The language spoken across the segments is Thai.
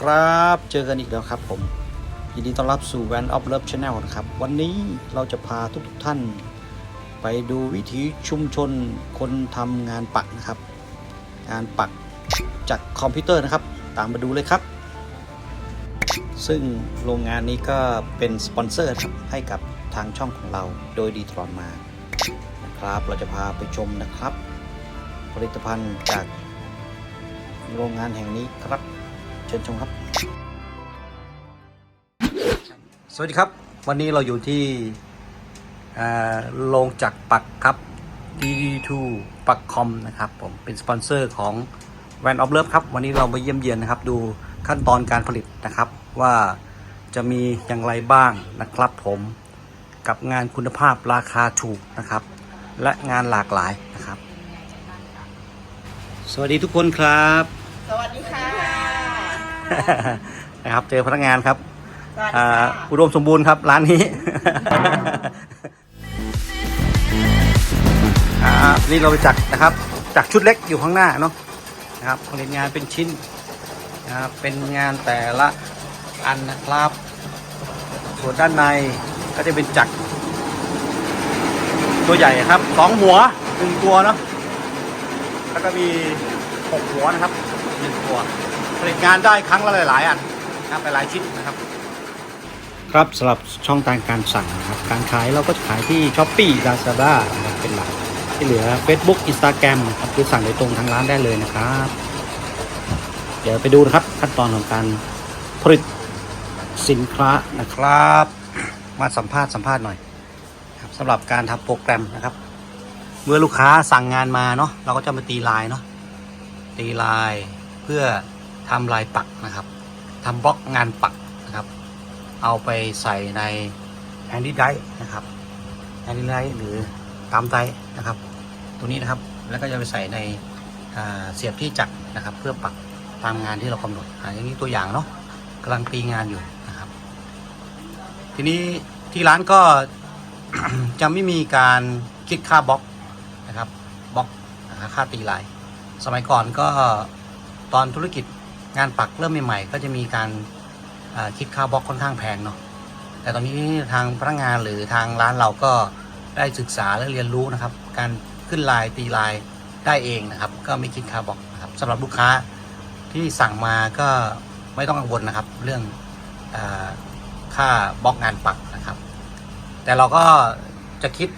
ครับ เจอกันอีกแล้วครับผม ยินดีต้อนรับสู่ Van of Love Channel นะครับ วันนี้เราจะพาทุกๆท่าน ไปดูวิถีชุมชนคนทำงานปักนะครับ งานปักจากคอมพิวเตอร์นะครับ ตามมาดูเลยครับ ซึ่งโรงงานนี้ก็เป็นสปอนเซอร์ครับให้กับทางช่องของเราโดยดีทรอนมานะครับ เราจะพาไปชมนะครับ ผลิตภัณฑ์จากโรงงานแห่งนี้ครับ ชิญชมครับ สวัสดีครับ วันนี้เราอยู่ที่โรงจักรปักครับ DD2 ปักคอมนะครับผมเป็นสปอนเซอร์ของ Van of Love ครับ วันนี้เรามาเยี่ยมเยียนนะครับ ดูขั้นตอนการผลิตนะครับ ว่าจะมีอย่างไรบ้างนะครับผมกับงานคุณภาพราคาถูกนะครับ และงานหลากหลายนะครับ สวัสดีทุกคนครับ สวัสดีค่ะ นะครับ เจอพนักงานครับสวัสดีอ่าค่ะอุดมสมบูรณ์ครับร้านนี้อ่านี่เราไปจักนะครับจักชุดเล็กอยู่ข้างหน้าเนาะนะครับผลิตงานเป็นชิ้นนะครับเป็นงานแต่ละอันนะครับ ส่วนด้านในก็จะเป็นจักรตัวใหญ่ครับสองหัวหนึ่งตัวเนาะแล้วก็มีหกหัวนะครับหนึ่งตัว ผลิตงานได้ครั้งละหลายๆอันนะครับหลายๆชิ้นนะครับ ครับสำหรับช่องทางการสั่งนะครับการขายเราก็จะขายที่ s h อ p e e Lazada นะครับเป็นหลักที่เหลือ Facebook Instagram ครับคือสั่งโดยตรงทางร้านได้เลยนะครับ เดี๋ยวไปดูนะครับขั้นตอนของการผลิตสินค้านะครับ มาสัมภาษณ์สัมภาษณ์หน่อยครับสำหรับการทำโปรแกรมนะครับ เมื่อลูกค้าสั่งงานมาเนาะเราก็จะมาตีลายเนาะตีลายเพื่อ ทำลายปักนะครับทำบล็อกงานปักนะครับ เอาไปใส่ในแฮนดี้ไดนะครับแฮนดี้ไดหรือตามไดนะครับ ตัวนี้นะครับแล้วก็จะไปใส่ในเสียบที่จักรนะครับ เพื่อปักตามงานที่เรากำหนดออย่างนี้ตัวอย่างเนาะกำลังตีงานอยู่นะครับ ทีนี้ที่ร้านก็จะไม่มีการคิดค่าบล็อกนะครับบล็อกค่าตีลาย สมัยก่อนก็ตอนธุรกิจ งานปักเริ่มใหม่ๆ ก็จะมีการคิดค่าบล็อกค่อนข้างแพงเนาะแต่ตอนนี้ทางพนักงานหรือทางร้านเราก็ได้ศึกษาและเรียนรู้นะครับ การขึ้นลายตีลายได้เองนะครับ ก็ไม่คิดค่าบล็อกนะครับสำหรับลูกค้าที่สั่งมาก็ไม่ต้องกังวลนะครับ เรื่องอค่าบล็อกงานปักนะครับ แต่เราก็จะคิด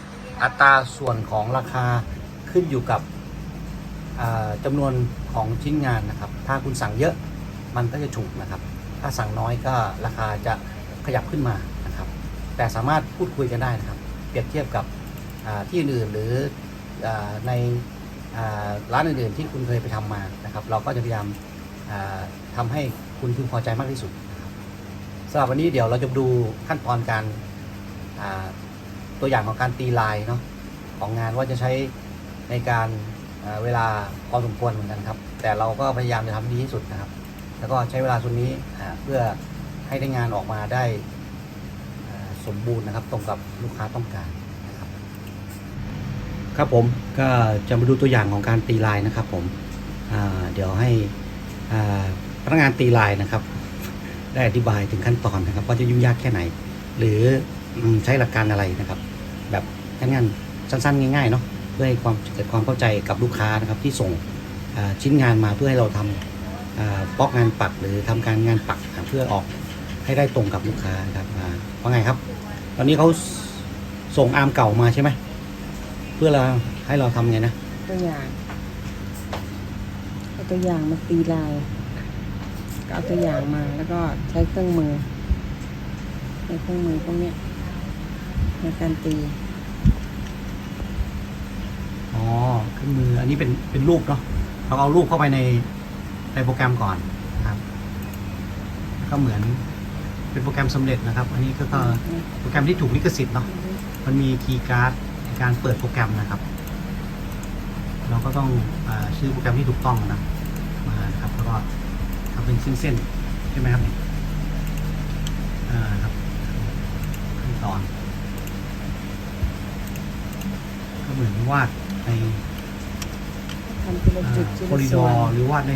อัตราส่วนของราคาขึ้นอยู่กับ อ่าจำนวนของชิ้นงานนะครับ ถ้าคุณสั่งเยอะมันก็จะถูกนะครับ ถ้าสั่งน้อยก็ราคาจะขยับขึ้นมานะครับ แต่สามารถพูดคุยกันได้นะครับ เปรียบเทียบกับที่อื่นหรืออในอร้านอื่นๆที่คุณเคยไปทำมานะครับ เราก็จะพยายามอ่าทำให้คุณพึงพอใจมากที่สุดสำหรับวันนี้เดี๋ยวเราจะดูขั้นตอนการตัวอย่างของการตีลายเนาะของงานว่าจะใช้ในการ เวลาพอสมควรเหมือนกันครับ แต่เราก็พยายามจะทำดีที่สุดนะครับ แล้วก็ใช้เวลาส่วนนี้เพื่อให้ได้งานออกมาได้สมบูรณ์นะครับ ตรงกับลูกค้าต้องการนะครับ ครับผมก็จะมาดูตัวอย่างของการตีลายนะครับผมเดี๋ยวให้พนักงานตีลายนะครับ ได้อธิบายถึงขั้นตอนนะครับว่าจะยุ่งยากแค่ไหน หรือใช้หลักการอะไรนะครับ แบบง่ายๆสั้นๆ ง่ายๆเนาะ เพื่อให้ความเกิดความเข้าใจกับลูกค้านะครับที่ส่งชิ้นงานมาเพื่อให้เราทำอ่าบล็อกงานปักหรือทำการงานปักเพื่อออกให้ได้ตรงกับลูกค้านะครับว่าไงครับ ตอนนี้เขาส่งอาร์มเก่ามาใช่ไหมเพื่อเราให้เราทำไงนะตัวอย่างเอาตัวอย่างมาตีลายก็เอาตัวอย่างมาแล้วก็ใช้เครื่องมือใช้เครื่องมือพวกนี้ในการตี อ๋อเครื่ อันนี้เป็นเป็นรูปเนาะเราเอารูปเข้าไปในในโปรแกรมก่อนนะครับก็เหมือนเป็นโปรแกรมสำเร็จนะครับ อันนี้ก็โปรแกรมที่ถูกลิขสิทธิ์เนาะมันมีคีย์การ์ดในการเปิดโปรแกรมนะครับ เราก็ต้องอชื่อโปรแกรมที่ถูกต้องนะมานะครับแล้วก็ทำเป็นเส้นๆใช่ไหมครับเนี่ยอ่าครับขั้นตอน ก็เหมือนวาดใน ทำทีละจุดทีโคละริดส่อวนร์หรือวาดใน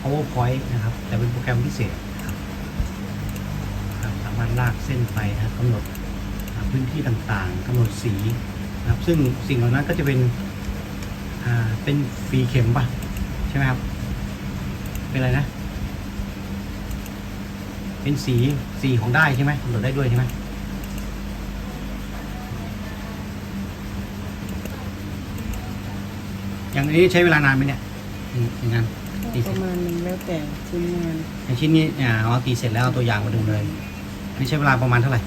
PowerPoint นะครับ แต่เป็นโปรแกรมพิเศษนะครับครับสามารถลากเส้นไปนะครับกำหนดอ่าพื้นที่ต่างๆกำหนดสีนะครับซึ่งสิ่งเหล่านั้นก็จะเป็นอ่าเป็นฟรีเข็มป่ะใช่ไหมครับ เป็นอะไรนะ เป็นสีสีของได้ใช่ไหมกำหนดได้ด้วยใช่ไหม อย่างนี้ใช้เวลานานไหมเนี่ยอืมอย่างนั้นตีเสปร็จระมาณนึงแล้วแต่ชิ้นงานอย่างชิ้นนี้อ่าเอาตีเสร็จแล้วเอาตัวอย่างมาดูเลยอันนี่ใช้เวลาประมาณเท่าไหร่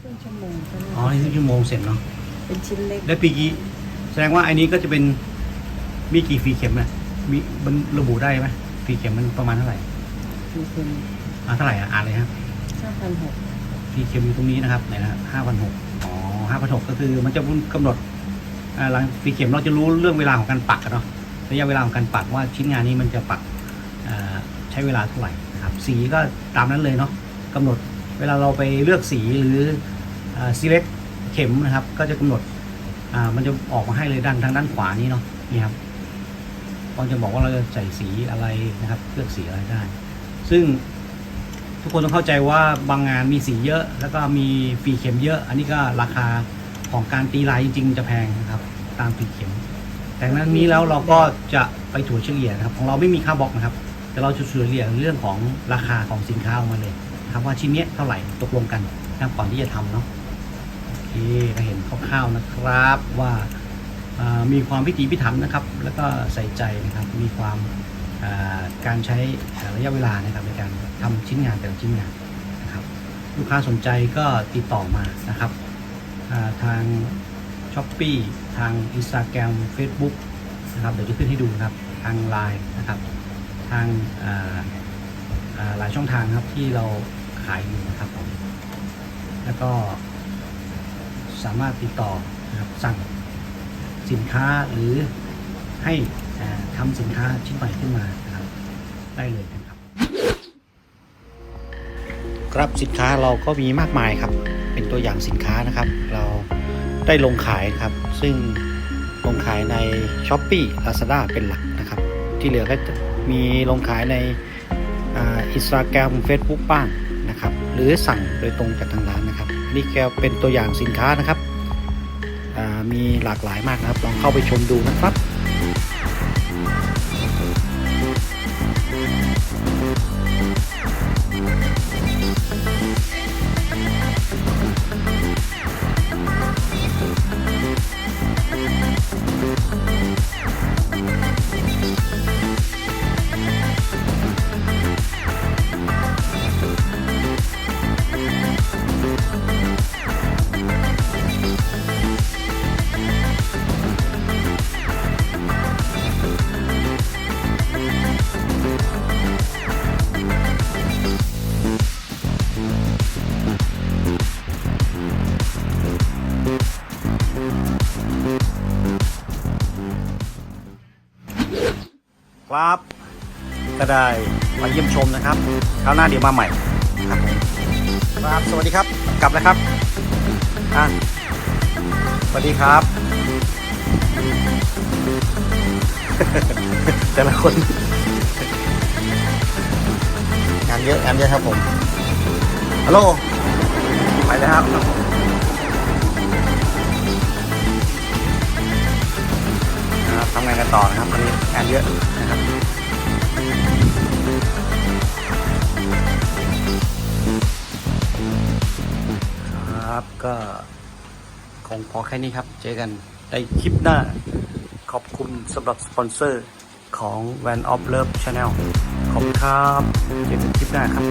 ครึ่งชั่วโมงก็อ๋อน่านี่ครึ่งชั่วโมงเสร็จเนาะเป็นชิ้นเล็กแล้วปีกี้แสดงว่าอันนี้ก็จะเป็นมีกี่ฟรีเข็มเนี่ยมีมันระบุได้ไหมฟรีเข็มมันประมาณเท่าไหร่มีเป็นอ่าเท่าไหร่อะอ่านเลยครับ ห้าพันหกฟรีเข็มอยู่ตรงนี้นะครับไหนนะห้าพันหกอ๋อห้าพันหกก็คือมันจะกำหนดอ่า หลังฟีเข็มเราจะรู้เรื่องเวลาของการปักเนาะระยะเวลาของการปักว่าชิ้นงานนี้มันจะปักใช้เวลาเท่าไหร่นะครับสีก็ตามนั้นเลยเนาะกำหนดเวลาเราไปเลือกสีหรืออ่า select เข็มนะครับ ก็จะกำหนดมันจะออกมาให้เลยด้านทางด้านขวานี้เนาะนี่ครับก็จะบอกว่าเราจะใส่สีอะไรนะครับ เลือกสีอะไรได้ ซึ่งทุกคนต้องเข้าใจว่าบางงานมีสีเยอะ แล้วก็มีฟีเข็มเยอะ อันนี้ก็ราคา ของการตีลายจริงๆจะแพงนะครับ ตามฟรีเข็ม แต่นั้นนี้แล้วเราก็จะไปถัวเฉลี่ยนะครับ ของเราไม่มีค่าบล็อกนะครับ แต่เราจะเฉลี่ยเรื่องของราคาของสินค้าออกมาเลยนะครับว่าชิ้นนี้เท่าไหร่ตกลงกันนะก่อนที่จะทำเนาะโอเคก็เห็นคร่าวๆนะครับว่ามีความพิถีพิถันนะครับ แล้วก็ใส่ใจนะครับมีความาการใช้ระยะเวลานะครับในการทำชิ้นงานแต่ละชิ้นงานนะครับ ลูกค้าสนใจก็ติดต่อมานะครับ ทาง s h อ p e e ทาง Instagram Facebook นะครับเดี๋ยวจะขึ้นให้ดูนะครับทาง Line นะครับทางหลายช่องทางครับที่เราขายอยู่นะครับผมแล้วก็สามารถติดต่อนะครับสั่งสินค้าหรือให้อ่าทำสินค้าชิ้นใหม่ขึ้นมานะครับได้เลยนะครับ ครับสินค้าเราก็มีมากมายครับ เป็นตัวอย่างสินค้านะครับ เราได้ลงขายครับ ซึ่งลงขายใน s h อ p e e Lazada เป็นหลักนะครับ ที่เหลือก็จะมีลงขายในอินสตาแกรมเฟซบุ๊กบ้างนะครับ หรือสั่งโดยตรงจากทางร้านนะครับนี่แกเป็นตัวอย่างสินค้านะครับ มีหลากหลายมากนะครับ ลองเข้าไปชมดูนะครับ ก็ได้มาเยี่ยมชมนะครับคราวหน้าเดี๋ยวมาใหม่ครับครับ สวัสดีครับ กลับแล้วครับอะสวัสดีครับ แต่ละคนงานเยอะงานเยอะครับผมฮัลโหลไปแล้วครับครับทำงานกันต่อนะครับวันนี้งานเยอะนะครับ ก็คงพอแค่นี้ครับ เจอกันในคลิปหน้า ขอบคุณสำหรับสปอนเซอร์ของ Van of Love Channel ขอบคุณครับ เจอกันคลิปหน้าครับ